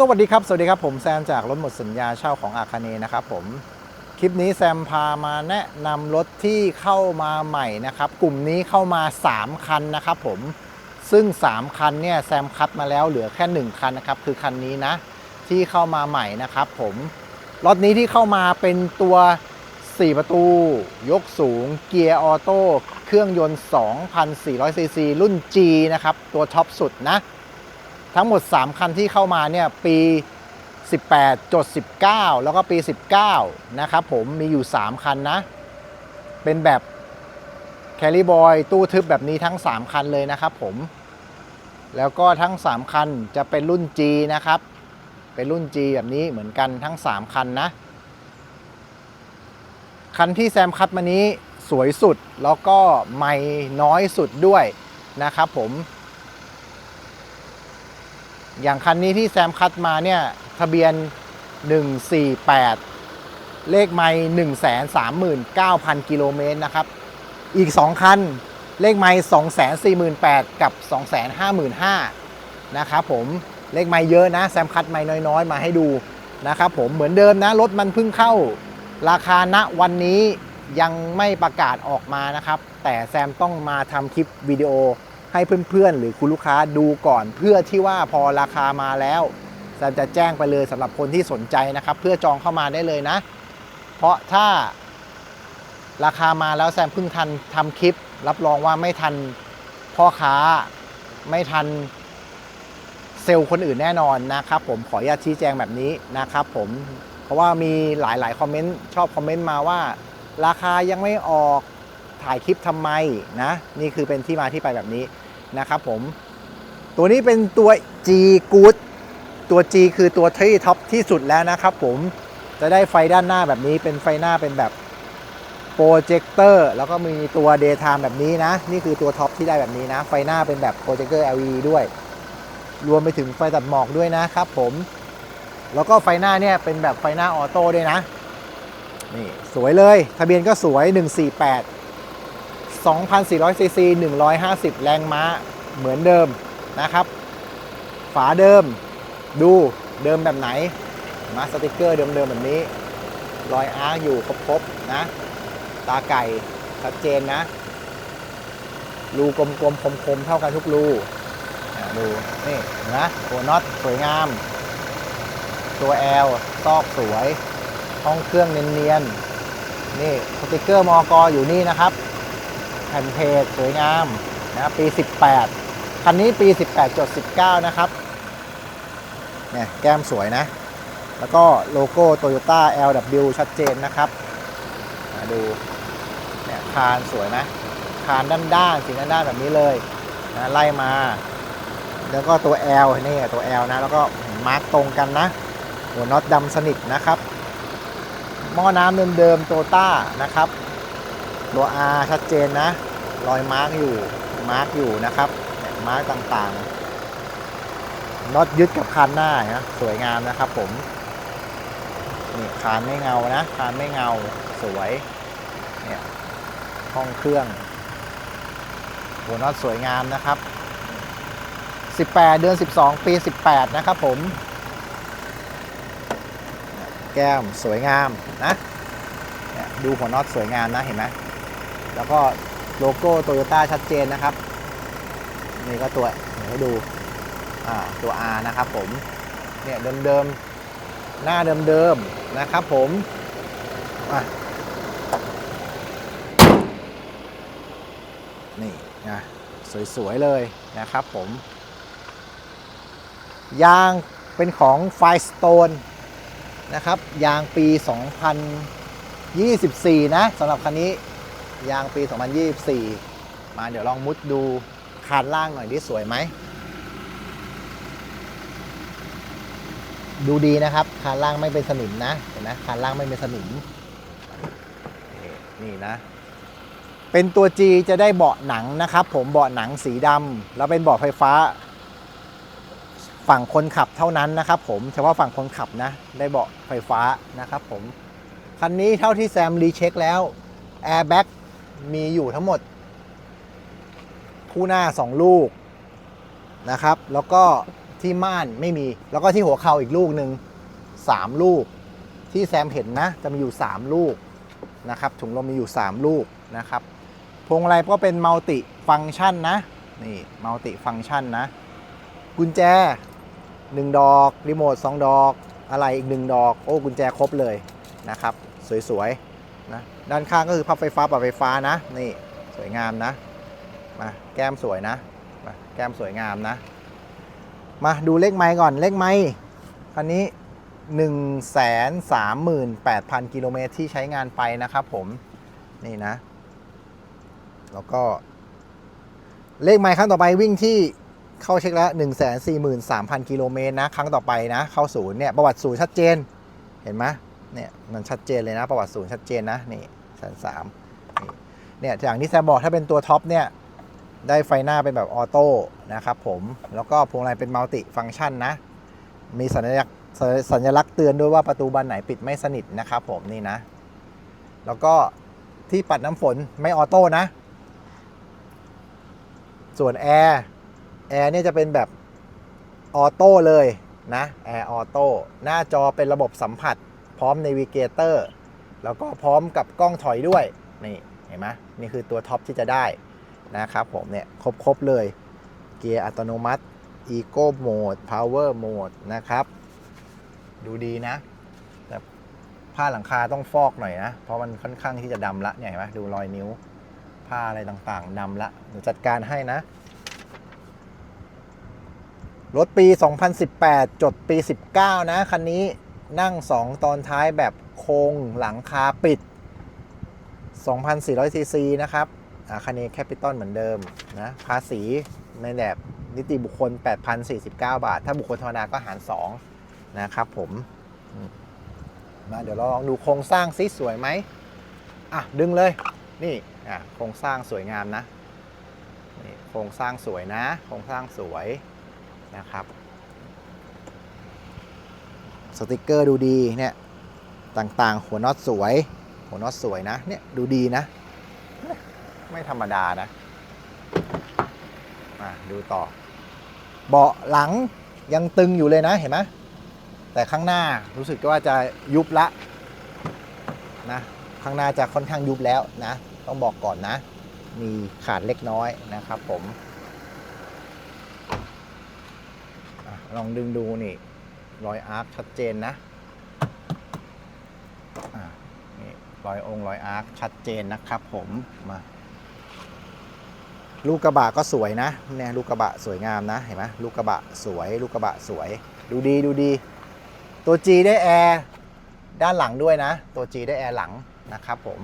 สวัสดีครับ สวัสดีครับ ผมแซมจากรถหมดสัญญาเช่าของอาคาเนนะครับผม คลิปนี้แซมพามาแนะนำรถที่เข้ามาใหม่นะครับ กลุ่มนี้เข้ามา 3 คันนะครับผม ซึ่ง 3 คันเนี่ยแซมคัดมาแล้วเหลือแค่ 1 คันนะครับ คือคันนี้นะ ที่เข้ามาใหม่นะครับผม รถนี้ที่เข้ามาเป็นตัว 4 ประตู ยกสูง เกียร์ออโต้ เครื่องยนต์ 2,400ซีซีรุ่น G นะครับ ตัวท็อปสุดนะ ทั้งหมด 3 คันที่เข้ามาเนี่ยปี 18จด19 แล้วก็ปี 19 นะครับผมมีอยู่ 3 คันนะ เป็นแบบแคลิบอยตู้ทึบแบบนี้ทั้ง 3 คันเลยนะครับผม แล้วก็ทั้ง 3 คันจะเป็นรุ่น G นะครับ เป็นรุ่น G แบบนี้เหมือนกันทั้ง 3 คันนะ คันที่แซมคัดมานี้สวยสุดแล้วก็ไม่น้อยสุดด้วยนะครับผม อย่างคันนี้ที่แซมคัดมาเนี่ยทะเบียน 148 เลขไม่139,000กิโลเมตรนะครับ อีก 2 คัน เลขไม่248,000กับ255,000นะครับผมเลขไม่เยอะนะ แซมคัดไม่น้อยๆ มาให้ดูนะครับผมเหมือนเดิมนะ รถมันเพิ่งเข้า ราคาณวันนี้ยังไม่ประกาศออกมานะครับ แต่แซมต้องมาทำคลิปวิดีโอ ให้เพื่อนๆ หรือคุณลูกค้าดูก่อน เพื่อที่ว่าพอราคามาแล้วแซมจะแจ้งไปเลยสำหรับคนที่สนใจนะครับ เพื่อจองเข้ามาได้เลยนะ เพราะถ้าราคามาแล้วแซมเพิ่งทันทำคลิป รับรองว่าไม่ทันพ่อค้าไม่ทันเซลล์คนอื่นแน่นอนนะครับผมขออนุญาตชี้แจงแบบนี้นะครับผมเพราะว่ามีหลายๆ คอมเมนต์ชอบคอมเมนต์มาว่า ราคายังไม่ออก ถ่ายคลิปทำไมนะนี่คือเป็นที่มาที่ไปแบบนี้นะครับผม ตัวนี้เป็นตัว G Good ตัว G คือตัวที่ท็อปที่สุดแล้วนะครับผมจะได้ไฟด้านหน้าแบบนี้เป็นไฟหน้าเป็นแบบโปรเจคเตอร์แล้วก็มีตัว Daytime แบบนี้นะ นี่คือตัวท็อปที่ได้แบบนี้นะ ไฟหน้าเป็นแบบโปรเจคเตอร์ LED ด้วย รวมไปถึงไฟตัดหมอกด้วยนะครับผม แล้วก็ไฟหน้าเนี่ยเป็นแบบไฟหน้าออโต้ด้วยนะ นี่สวยเลย ทะเบียนก็สวย 148 2,400ซีซี150 แรงม้าเหมือนเดิมนะครับ ฝาเดิมดูเดิมแบบไหน มาสติกเกอร์เดิมๆแบบนี้ รอยอาร์อยู่ครบๆนะ ตาไก่ชัดเจนนะ รูกลมๆคมๆเท่ากันทุกรูดูนี่นไหมตัวน็อตสวยงาม ตัวแอลซอกสวย ห้องเครื่องเนียนๆนี่สติกเกอร์มอกอยู่นี่นะครับ แผ่นเพจสวยงามนะปี 18 คันนี้ปี 18จด19 นะครับเนี่ยแก้มสวยนะ แล้วก็โลโก้ Toyota LW ชัดเจนนะครับมาดูเนี่ยคานสวยนะ คานด้านๆสีด้านๆแบบนี้เลยนะไล่มา แล้วก็ตัว L นี่ตัว L นะ แล้วก็มาร์กตรงกันนะ หัวน็อตดำสนิทนะครับ หม้อน้ำเดิมๆโตต้านะครับ ตัว R ชัดเจนนะ รอยมาร์กอยู่ มาร์กอยู่นะครับเนี่ยมาร์กต่างๆน็อตยึดกับคานหน้านะสวยงามนะครับผม นี่คานไม่เงานะ คานไม่เงา สวย เนี่ยห้องเครื่อง หัวน็อตสวยงามนะครับ 18 เดือน 12 ปี 18 นะครับผม แก้มสวยงามนะดูหัวน็อตสวยงามนะเห็นไหม แล้วก็โลโก้โตโยต้าชัดเจนนะครับ นี่ก็ตัวให้ดูตัว R นะครับผมเนี่ยเดิมๆ หน้าเดิมๆ นะครับผมนี่นะสวยๆ เลยนะครับผมยางเป็นของไฟสโตนนะครับยางปี 2024 นะสำหรับคันนี้ ยางปี 2024 มาเดี๋ยวลองมุดดูคานล่างหน่อยดิสวยไหม ดูดีนะครับ คานล่างไม่เป็นสนิมนะ เห็นไหมคานล่างไม่เป็นสนิม นี่นะ เป็นตัว G จะได้เบาะหนังนะครับ ผมเบาะหนังสีดำแล้วเป็นเบาะไฟฟ้า ฝั่งคนขับเท่านั้นนะครับผมเฉพาะฝั่งคนขับนะ ได้เบาะไฟฟ้านะครับผมคันนี้เท่าที่แซมรีเช็คแล้วแอร์แบ็ก มีอยู่ทั้งหมด คู่หน้า 2 ลูกนะครับ แล้วก็ที่ม่านไม่มี แล้วก็ที่หัวเข่าอีกลูกหนึ่งสามลูก ที่แซมเห็นนะ จะมีอยู่ 3 ลูกนะครับ ถุงลมมีอยู่ 3 ลูกนะครับ พวงมาลัยก็เป็นมัลติฟัง c t ชันนะ นี่มัลติฟัง c t ชันนะ กุญแจ 1 ดอก รีโมท 2 ดอก อะไรอีก 1 ดอก โอ้ กุญแจครบเลยนะครับ สวยๆ ด้านข้างก็คือพับไฟฟ้าปรับไฟฟ้านะ นี่สวยงามนะมาแก้มสวยนะมาแก้มสวยงามนะ มาดูเลขไม้ก่อนเลขไม้คันนี้ 138,000 กิโลเมตรที่ใช้งานไปนะครับผมนี่นะ แล้วก็ เลขไม้ครั้งต่อไปวิ่งที่เข้าเช็คแล้ว 143,000 กิโลเมตรนะ ครั้งต่อไปนะ เข้าศูนย์เนี่ยประวัติศูนย์ชัดเจน เห็นไหมเนี่ยมันชัดเจนเลยนะ ประวัติศูนย์ชัดเจนนะนี่ แสนสามเนี่ยอย่างที่แซมบอกถ้าเป็นตัวท็อปเนี่ยได้ไฟหน้าเป็นแบบออโต้นะครับผมแล้วก็พวงมาลัยเป็นมัลติฟังก์ชันนะ มีสัญลักษณ์สัญลักษณ์เตือนด้วยว่าประตูบานไหนปิดไม่สนิทนะครับผมนี่นะ แล้วก็ที่ปัดน้ำฝนไม่ออโต้นะ ส่วนแอร์แอร์เนี่ยจะเป็นแบบออโต้เลยนะแอร์ออโต้หน้าจอเป็นระบบสัมผัส พร้อม n น v ิเกเตอร์ แล้วก็พร้อมกับกล้องถอยด้วย นี่เห็นไหมนี่คือตัวท็อปที่จะได้นะครับผมเนี่ยครบๆเลย เกียร์อัตโนมัติ Eco Mode Power Mode นะครับ ดูดีนะ แต่ผ้าหลังคาต้องฟอกหน่อยนะ เพราะมันค่อนข้างที่จะดำละเนี่ยเห็นไหมดูรอยนิ้ว ผ้าอะไรต่างๆดำละเดี๋ยวจัดการให้นะ รถปี 2018 จดปี 19 นะ คันนี้นั่ง 2 ตอนท้ายแบบ โครงหลังคาปิด 2,400 ซีซีนะครับคันนี้แคปิตอลเหมือนเดิมนะภาษีในแบบนิติบุคคล 8,049 บาท ถ้าบุคคลธรรมดาก็หาร 2 นะครับผมมมาเดี๋ยวเราลองดูโครงสร้างซิสวยไหมอะ ดึงเลย นี่อะโครงสร้างสวยงามนะนี่โครงสร้างสวยนะ โครงสร้างสวยนะครับ สติกเกอร์ดูดีเนี่ย ต่างๆ หัวน็อตสวย หัวน็อตสวยนะ เนี่ยดูดีนะ ไม่ธรรมดานะมาดูต่อ เบาะหลังยังตึงอยู่เลยนะเห็นไหมแต่ข้างหน้ารู้สึกว่าจะยุบละนะข้างหน้าจะค่อนข้างยุบแล้วนะ ต้องบอกก่อนนะ มีขาดเล็กน้อยนะครับผมอลองดึงดูนี่รอยอาร์คชัดเจนนะนี่ รอยองค์รอยอาร์คชัดเจนนะครับผมมาลูกกระบะก็สวยนะเนี่ยลูกกระบะสวยงามนะเห็นไหมลูกกระบะสวย ลูกกระบะสวย ดูดีดูดี ตัว G ได้แอร์ด้านหลังด้วยนะ ตัว G ได้แอร์หลังนะครับผม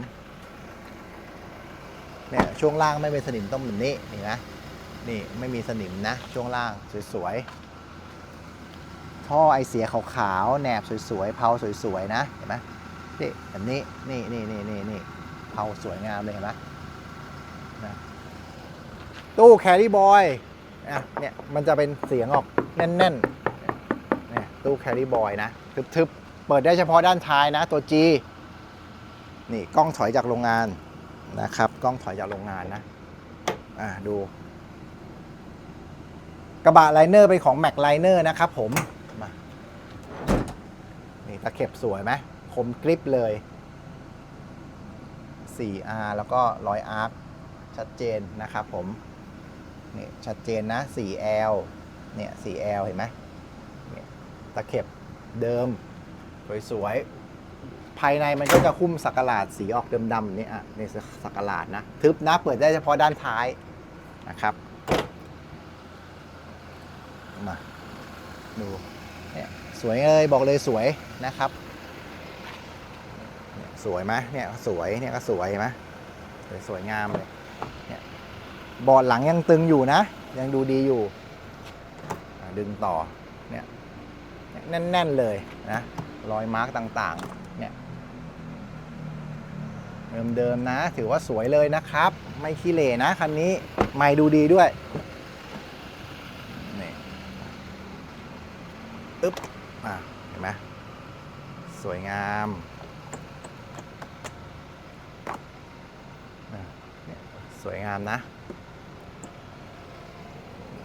เนี่ยช่วงล่างไม่เป็นสนิมต้องแบบนี้นี่นะนี่ไม่มีสนิมนะ ช่วงล่างสวยๆท่อไอเสียขาวๆแหนบสวยๆเพาสวยๆนะเห็นไหม นี่แบบนี้นี่นี่นี่นี่นี่เพาสวยงามเลยเห็นไหมนะตู้แครี่บอยนะเนี่ยมันจะเป็นเสียงออกแน่นๆเนี่ยตู้แครี่บอยนะทึบๆ เปิดได้เฉพาะด้านท้ายนะตัว G นี่กล้องถอยจากโรงงานนะครับ กล้องถอยจากโรงงานนะอ่าดู กระบะไลเนอร์เป็นของแม็กไลเนอร์นะครับผมมานี่ตะเข็บสวยไหม คมกริปเลย 4R แล้วก็ร้อยอาร์คชัดเจนนะครับผมนี่ชัดเจนนะ 4L เนี่ย 4L เห็นไหมเนี่ยตะเข็บเดิม สวยๆ ภายในมันก็จะคุ้มสักหลาดสีออกดำๆนี่อะนี่สักหลาดนะ ทึบนะเปิดได้เฉพาะด้านท้ายนะครับมาดูเนี่ยสวยเลยบอกเลยสวยนะครับ สวยไหมเนี่ยสวยเนี่ยก็สวยไหมสวยสวยงามเลยเนี่ยบอร์ดหลังยังตึงอยู่นะ ยังดูดีอยู่ ดึงต่อเนี่ยแน่น ๆ เลยนะรอยมาร์กต่างๆเนี่ยเดิมๆนะ ถือว่าสวยเลยนะครับ ไม่ขี้เหร่นะคันนี้ไม่ดูดีด้วยนี่อึ๊บอะเห็นไหมสวยงามอะเนี่ย สวยงามนะ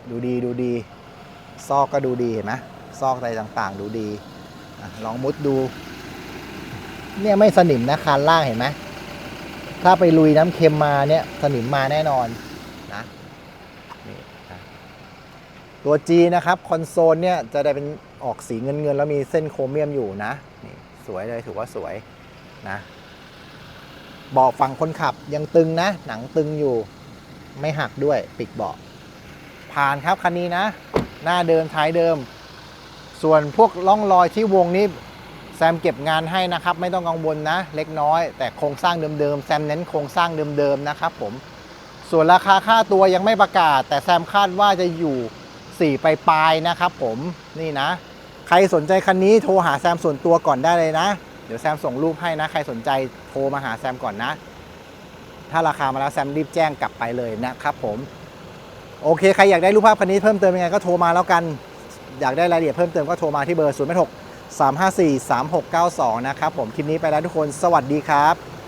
ดูดีดูดี ซอกก็ดูดีเห็นไหมซอกอะไรต่างๆ ดูดีลองมุดดู เนี่ยไม่สนิมนะคานล่างเห็นไหมถ้าไปลุยน้ำเค็มมาเนี่ยสนิมมาแน่นอนนะนี่นะตัว G นะครับ คอนโซลเนี่ยจะได้เป็นออกสีเงินเงินๆแล้วมีเส้นโครเมียมอยู่นะนี่สวยเลยถือว่าสวยนะ เบาะฝั่งคนขับยังตึงนะ หนังตึงอยู่ ไม่หักด้วยปิดเบาะผ่านครับคันนี้นะ หน้าเดิมท้ายเดิม ส่วนพวกร่องรอยที่วงนี้แซมเก็บงานให้นะครับ ไม่ต้องกังวลนะ เล็กน้อย แต่โครงสร้างเดิมๆแซมเน้นโครงสร้างเดิมๆนะครับผมส่วนราคาค่าตัวยังไม่ประกาศ แต่แซมคาดว่าจะอยู่4ปปลายนะครับผมนี่นะ ใครสนใจคันนี้โทรหาแซมส่วนตัวก่อนได้เลยนะ เดี๋ยวแซมส่งรูปให้นะ ใครสนใจโทรมาหาแซมก่อนนะ ถ้าราคามาแล้วแซมรีบแจ้งกลับไปเลยนะครับผม โอเค ใครอยากได้รูปภาพคันนี้เพิ่มเติมยังไงก็โทรมาแล้วกัน อยากได้รายละเอียดเพิ่มเติมก็โทรมาที่เบอร์ 0 6 354 3692 นะครับผม คลิปนี้ไปแล้วทุกคน สวัสดีครับ